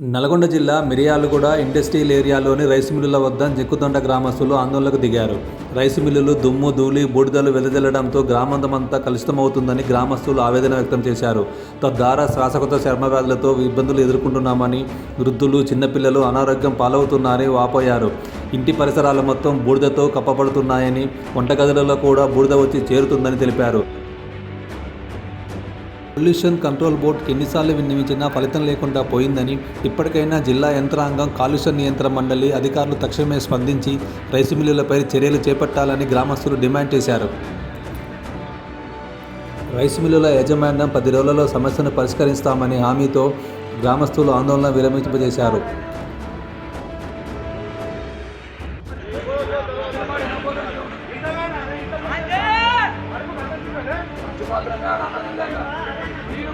నల్గొండ జిల్లా మిరియాలుగూడ industrial ఏరియాలోని rice మిల్లుల వద్ద జక్కుతొండ గ్రామస్తులు ఆందోళనకు దిగారు. రైసు మిల్లులు దుమ్ము ధూళి బూడిదలు వెదజల్లడంతో గ్రామాంతమంతా కలుషితమవుతుందని గ్రామస్తులు ఆవేదన వ్యక్తం చేశారు. తద్వారా శ్వాసకోశ చర్మవ్యాధులతో ఇబ్బందులు ఎదుర్కొంటున్నామని వృద్ధులు చిన్నపిల్లలు అనారోగ్యం పాలవుతున్నారని వాపోయారు. ఇంటి పరిసరాలు మొత్తం బూడిదతో కప్పబడుతున్నాయని వంటగదులలో కూడా బూడిద వచ్చి చేరుతుందని తెలిపారు. పొల్యూషన్ కంట్రోల్ బోర్డుకి ఎన్నిసార్లు విన్నవించినా ఫలితం లేకుండా పోయిందని ఇప్పటికైనా జిల్లా యంత్రాంగం కాలుష్య నియంత్రణ మండలి అధికారులు తక్షణమే స్పందించి రైసు మిల్లులపై చర్యలు చేపట్టాలని గ్రామస్తులు డిమాండ్ చేశారు. రైసు మిల్లుల యాజమాన్యం పది రోజులలో సమస్యను పరిష్కరిస్తామని హామీతో గ్రామస్తులు ఆందోళన విరమింపజేశారు.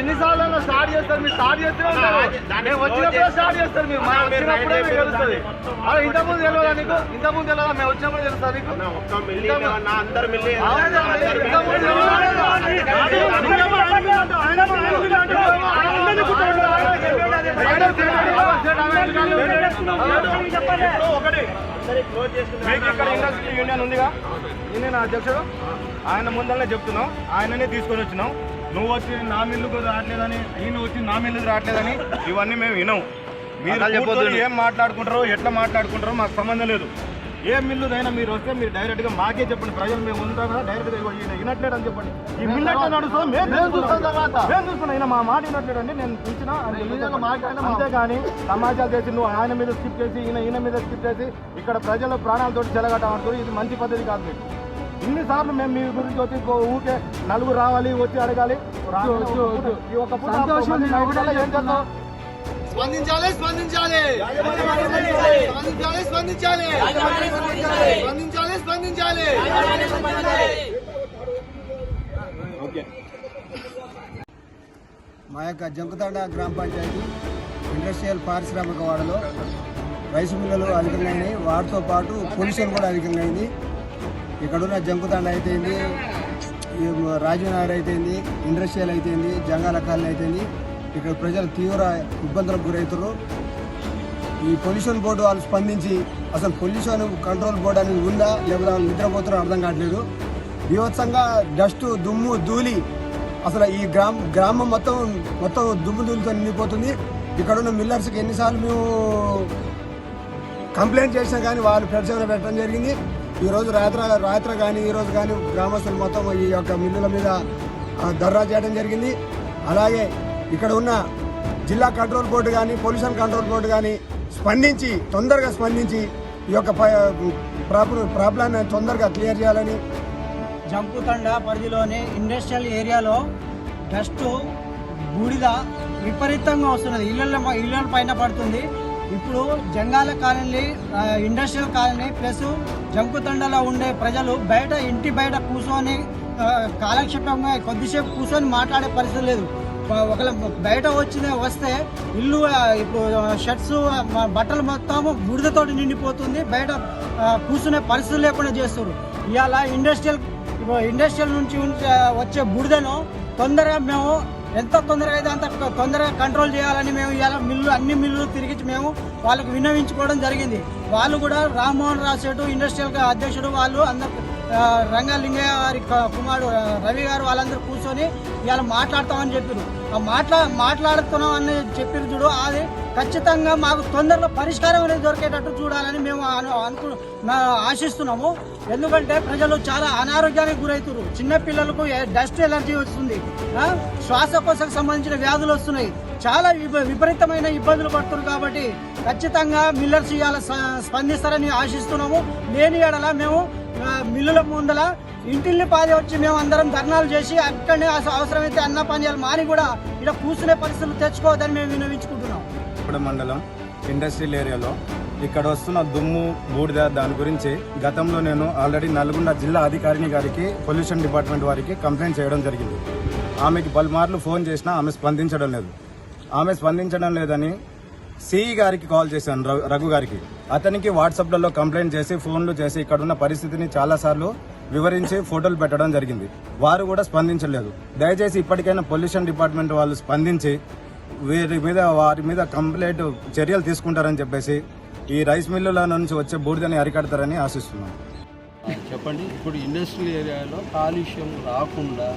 ఎన్నిసార్లు స్టార్ట్ చేస్తారు మీరు స్టార్ట్ ఉంటారు మేము వచ్చినప్పుడు స్టార్ట్ చేస్తారు మీరు మనం వచ్చినప్పుడే మీకు తెలుస్తుంది అలా ఇంత ముందు తెలియదా నీకు ఇంత ముందు తెలియదా మేము వచ్చినప్పుడు తెలుస్తా నీకు మీకు ఇక్కడ ఇండస్ట్రీ యూనియన్ ఉందిగా నేను అధ్యక్షుడు ఆయన ముందరనే చెప్తున్నాం ఆయననే తీసుకొని వచ్చినాం నువ్వు వచ్చి నా మిల్లుకు రావట్లేదని ఈయన వచ్చి నా మిల్లుకు రావట్లేదని ఇవన్నీ మేము వినం మీరు ఏం మాట్లాడుకుంటారో ఎట్లా మాట్లాడుకుంటారో మాకు సంబంధం లేదు. ఏ మిల్లుదైనా మీరు వస్తే మీరు డైరెక్ట్గా మాకే చెప్పండి. ప్రజలు మేము ఉంటాం కదా డైరెక్ట్గా వినట్లేడు అని చెప్పండి. ఈ మిల్లు ఎట్లా మేము చూస్తాం తర్వాత. మేము చూసుకున్నాం ఈయన మా మాట వినట్లేడు అండి నేను పిలిచిన అంతేగాని సమాజాలు చేసి నువ్వు ఆయన మీద స్కిప్ చేసి ఈయన ఈయన మీద స్కిప్ చేసి ఇక్కడ ప్రజల ప్రాణాలతో చెలగట్టమంటారు ఇది మంచి పద్ధతి కాదు మీకు ఇన్నిసార్లు మేము మీ గురించి వచ్చి ఊకే నలుగురు రావాలి వచ్చి అడగాలి. ఈ ఒక్క స్పందించాలి స్పందించాలి. స్పందించాలి స్పందించాలి. స్పందించాలి స్పందించాలి. మా యొక్క జంకుతాండ గ్రామ పంచాయతీ ఇండస్ట్రియల్ పారిశ్రామిక వాడలో రైసు మిల్లులు అధికంగా వాటితో పాటు పొల్యూషన్ కూడా అధికంగా అయింది. ఇక్కడున్న జంకుతాండ అయితేంది ఈ రాజీవ్నగర్ అయితేంది ఇండస్ట్రియల్ అయితేంది జంగాల కాలనీ అయితేంది ఇక్కడ ప్రజలు తీవ్ర ఇబ్బందులకు గురవుతారు ఈ పొల్యూషన్ బోర్డు వాళ్ళు స్పందించి అసలు పొల్యూషన్ కంట్రోల్ బోర్డు అనేది ఉందా లేకపోతే వాళ్ళు నిద్రపోతారో అర్థం కావట్లేదు. బీభత్సంగా డస్ట్ దుమ్ము ధూళి అసలు ఈ గ్రామ గ్రామం మొత్తం మొత్తం దుమ్ము ధూళితో నిండిపోతుంది. ఇక్కడ ఉన్న మిల్లర్స్కి ఎన్నిసార్లు మేము కంప్లైంట్ చేసినా కానీ వాళ్ళు ప్రదర్శన పెట్టడం జరిగింది. ఈరోజు రాత్ర రాత్రి రాత్రి కానీ ఈరోజు కానీ గ్రామస్తులు మొత్తం ఈ యొక్క మిల్లుల మీద దర్రా చేయడం జరిగింది. అలాగే ఇక్కడ ఉన్న జిల్లా కంట్రోల్ బోర్డు కానీ పొల్యూషన్ కంట్రోల్ బోర్డు కానీ స్పందించి తొందరగా స్పందించి ఈ యొక్క ప్రాబ్లం ప్రాబ్లాన్ని తొందరగా క్లియర్ చేయాలని జంపుతండ పరిధిలోని ఇండస్ట్రియల్ ఏరియాలో డస్ట్ బూడిద విపరీతంగా వస్తున్నది. ఇళ్ళ ఇళ్ళ పైన పడుతుంది. ఇప్పుడు Jangala colony industrial colony plus జంకుతండలో ఉండే ప్రజలు బయట ఇంటి బయట కూర్చొని కాలక్షేపంగా కొద్దిసేపు కూర్చొని మాట్లాడే పరిస్థితి లేదు. ఒక- ఒకవేళ బయట వచ్చిన వస్తే ఇల్లు ఇప్పుడు షర్ట్స్ బట్టలు మొత్తం బుడిదతోటి నిండిపోతుంది. బయట కూర్చునే పరిస్థితి లేకుండా చేస్తారు ఇవాళ ఇండస్ట్రియల్ ఇండస్ట్రియల్ నుంచి ఉంచే- వచ్చే బుడిదను తొందరగా మేము ఎంత తొందరగా అయితే అంత తొందరగా కంట్రోల్ చేయాలని మేము ఇలా మిల్లు అన్ని మిల్లులు తిరిగి మేము వాళ్ళకు విన్నవించుకోవడం జరిగింది. వాళ్ళు కూడా రామ్మోహన్ రావు ఇండస్ట్రియల్ అధ్యక్షుడు వాళ్ళు అందరు రంగలింగయ్య గారి కుమారుడు రవి గారు వాళ్ళందరూ కూర్చొని ఇవాళ మాట్లాడతామని చెప్పారు ఆ మాట్లా మాట్లాడుతున్నాం అని చెప్పారు చూడు అది ఖచ్చితంగా మాకు తొందరలో పరిష్కారం అనేది దొరికేటట్టు చూడాలని మేము అను- అనుకు ఆశిస్తున్నాము. ఎందుకంటే ప్రజలు చాలా అనారోగ్యానికి గురవుతున్నారు చిన్నపిల్లలకు డస్ట్ ఎలర్జీ వస్తుంది. శ్వాసకోశకు సంబంధించిన వ్యాధులు వస్తున్నాయి. చాలా విపరీతమైన ఇబ్బందులు పడుతున్నారు కాబట్టి ఖచ్చితంగా మిల్లర్స్ ఇవాళ స్పందిస్తారని ఆశిస్తున్నాము. లేని ఎడల మేము మిల్లుల ముందల ఇంటిల్ని పాది వచ్చి మేము అందరం ధర్నాలు చేసి అక్కడనే అవసరమైతే అన్న పనియాలు మాని కూడా ఇలా కూర్చునే పరిస్థితులు తెచ్చుకోవద్దని మేము విన్నవించుకుంటున్నాం. ఇప్పుడు మండలం ఇండస్ట్రియల్ ఏరియాలో ఇక్కడ వస్తున్న దుమ్ము బూడిద దాని గురించి గతంలో నేను ఆల్రెడీ నల్గొండ జిల్లా అధికారిని గారికి పొల్యూషన్ డిపార్ట్మెంట్ వారికి కంప్లైంట్ చేయడం జరిగింది. ఆమెకి పలుమార్లు ఫోన్ చేసినా ఆమె స్పందించడం లేదు. ఆమె స్పందించడం లేదని సిఈ గారికి కాల్ చేశాను రఘు గారికి. అతనికి వాట్సాప్లలో కంప్లైంట్ చేసి ఫోన్లు చేసి ఇక్కడ ఉన్న పరిస్థితిని చాలాసార్లు వివరించి ఫోటోలు పెట్టడం జరిగింది. వారు కూడా స్పందించలేదు. దయచేసి ఇప్పటికైనా పొల్యూషన్ డిపార్ట్మెంట్ వాళ్ళు స్పందించి వీరి మీద వారి మీద కంప్లైంట్ చర్యలు తీసుకుంటారని చెప్పేసి ఈ రైస్ మిల్లుల నుంచి వచ్చే బూడిదని అరికడతారని ఆశిస్తున్నాను చెప్పండి. ఇప్పుడు ఇండస్ట్రియల్ ఏరియాలో కాలుష్యం రాకుండా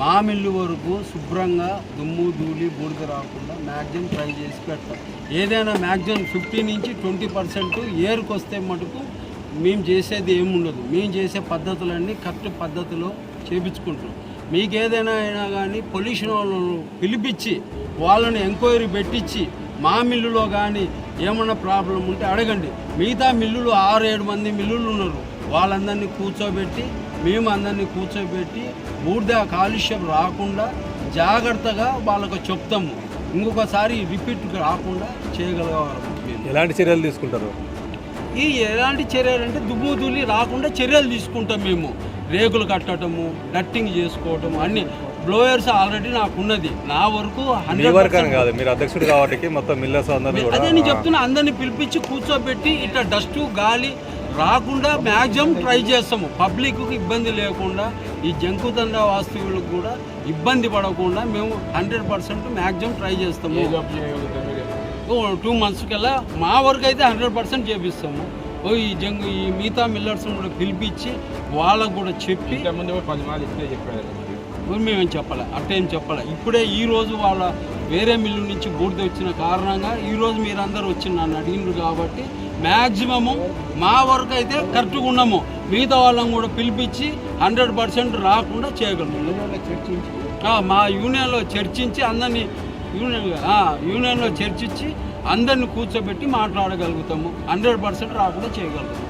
మా మిల్లు వరకు శుభ్రంగా దుమ్ము ధూళి బూడిద రాకుండా మ్యాక్సిమం ట్రై చేసి పెడతాం ఏదైనా మ్యాక్సిమం ఫిఫ్టీ నుంచి ట్వంటీ పర్సెంట్ ఏరుకు వస్తే మటుకు మేము చేసేది ఏముండదు మేము చేసే పద్ధతులన్నీ కరెక్ట్ పద్ధతిలో చేపించుకుంటాం మీకు ఏదైనా అయినా కానీ పొల్యూషన్ వాళ్ళను పిలిపించి వాళ్ళని ఎంక్వైరీ పెట్టించి మా మిల్లులో కానీ ఏమన్నా ప్రాబ్లం ఉంటే అడగండి. మిగతా మిల్లులు ఆరు ఏడు మంది మిల్లులు ఉన్నారు. వాళ్ళందరినీ కూర్చోబెట్టి మేము అందరినీ కూర్చోబెట్టి బూడిద కాలుష్యం రాకుండా జాగ్రత్తగా వాళ్ళకు చెప్తాము. ఇంకొకసారి రిపీట్ రాకుండా చేయగలగాలి. ఎలాంటి చర్యలు తీసుకుంటారు? ఈ ఎలాంటి చర్యలు అంటే దుమ్ము ధూళి రాకుండా చర్యలు తీసుకుంటాం మేము. రేకులు కట్టడము డట్టింగ్ చేసుకోవటము అన్ని. బ్లోయర్స్ ఆల్రెడీ నాకు ఉన్నది నా వరకు మీ 100% వర్క్ అని కాదు మీరు అధ్యక్షుడు కాబట్టి మొత్తం మిల్లర్స్ అందరూ కూడా అదే నేను చెప్తున్నా అందరిని పిలిపించి కూర్చోబెట్టి ఇట్లా డస్ట్ గాలి రాకుండా మ్యాక్సిమం ట్రై చేస్తాము. పబ్లిక్కి ఇబ్బంది లేకుండా ఈ జంకుతండ వాస్తవులకు కూడా ఇబ్బంది పడకుండా మేము హండ్రెడ్ పర్సెంట్ మ్యాక్సిమం ట్రై చేస్తాము. టూ మంత్స్ కల్లా మా వరకు అయితే హండ్రెడ్ పర్సెంట్ చేపిస్తాము. ఓ ఈ జంగు ఈ మిగతా మిల్లర్స్ కూడా పిలిపించి వాళ్ళకు కూడా చెప్పి మేమేం చెప్పాలి? అట్టేం చెప్పాలి? ఇప్పుడే ఈ రోజు వాళ్ళ వేరే మిల్లు నుంచి బూడిద వచ్చిన కారణంగా ఈ రోజు మీరందరూ వచ్చి నన్ను అడిగినారు కాబట్టి మ్యాక్సిమము మా వరకు అయితే కరెక్ట్గా ఉన్నాము. మిగతా వాళ్ళని కూడా పిలిపించి హండ్రెడ్ పర్సెంట్ రాకుండా చేయగలుగుతాం మా యూనియన్లో చర్చించి అందరినీ యూనియన్ యూనియన్లో చర్చించి అందరిని కూర్చోబెట్టి మాట్లాడగలుగుతాము. హండ్రెడ్ పర్సెంట్ రాకుండా చేయగలుగుతాము.